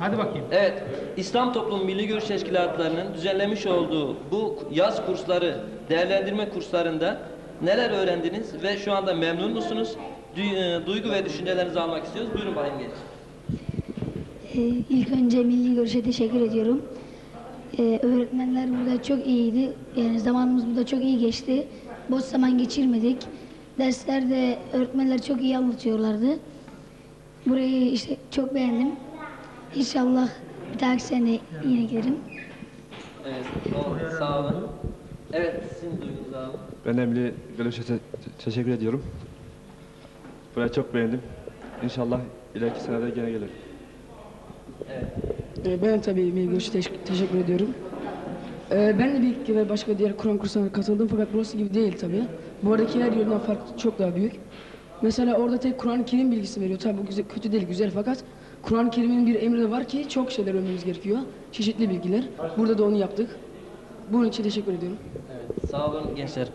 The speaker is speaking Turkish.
Hadi bakayım. Evet, İslam Toplum Milli Görüş Teşkilatlarının düzenlemiş olduğu bu yaz kursları, değerlendirme kurslarında neler öğrendiniz ve şu anda memnun musunuz? Du- e, Duygu ve düşüncelerinizi almak istiyoruz. Buyurun bakayım genç. Ee, İlk önce Milli Görüş'e teşekkür ediyorum. Ee, öğretmenler burada çok iyiydi. Yani zamanımız burada çok iyi geçti. Boş zaman geçirmedik. Derslerde öğretmenler çok iyi anlatıyorlardı. Burayı işte çok beğendim. İnşallah bir dahaki sene yine gelirim. Evet, o, sağ olun. Evet, sizin duygunuzu alalım. Ben Emre Gölüş'e te- teşekkür ediyorum. Burayı çok beğendim. İnşallah ileriki senede gene gelirim. Ee, Ben tabii Milli Görüş'e teş- teşekkür ediyorum. Ee, Ben de bir iki ve başka diğer Kur'an kurslarına katıldım fakat burası gibi değil tabii. Bu aradaki her yerden farklı çok daha büyük. Mesela orada tek Kur'an-ı Kerim bilgisi veriyor. Tabii bu güzel, kötü değil, güzel fakat Kur'an-ı Kerim'in bir emri de var ki çok şeyler öğrenmemiz gerekiyor. Çeşitli bilgiler. Burada da onu yaptık. Bunun için teşekkür ediyorum. Evet, sağ olun gençler.